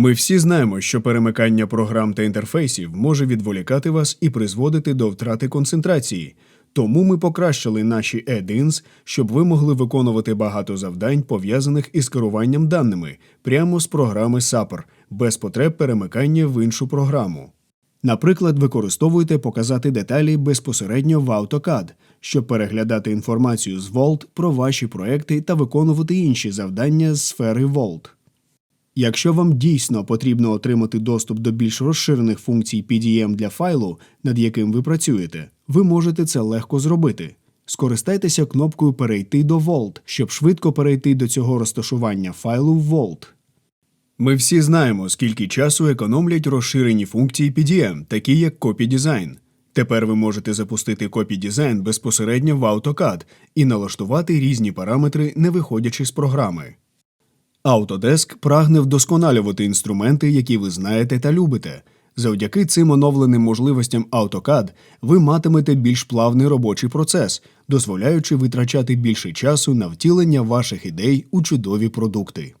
Ми всі знаємо, що перемикання програм та інтерфейсів може відволікати вас і призводити до втрати концентрації. Тому ми покращили наші add-ins, щоб ви могли виконувати багато завдань, пов'язаних із керуванням даними, прямо з програми SAPR, без потреб перемикання в іншу програму. Наприклад, використовуйте показати деталі безпосередньо в AutoCAD, щоб переглядати інформацію з Vault про ваші проекти та виконувати інші завдання з сфери Vault. Якщо вам дійсно потрібно отримати доступ до більш розширених функцій PDM для файлу, над яким ви працюєте, ви можете це легко зробити. Скористайтеся кнопкою Перейти до Vault, щоб швидко перейти до цього розташування файлу в Vault. Ми всі знаємо, скільки часу економлять розширені функції PDM, такі як Copy Design. Тепер ви можете запустити Copy Design безпосередньо в AutoCAD і налаштувати різні параметри, не виходячи з програми. Autodesk прагне вдосконалювати інструменти, які ви знаєте та любите. Завдяки цим оновленим можливостям AutoCAD ви матимете більш плавний робочий процес, дозволяючи витрачати більше часу на втілення ваших ідей у чудові продукти.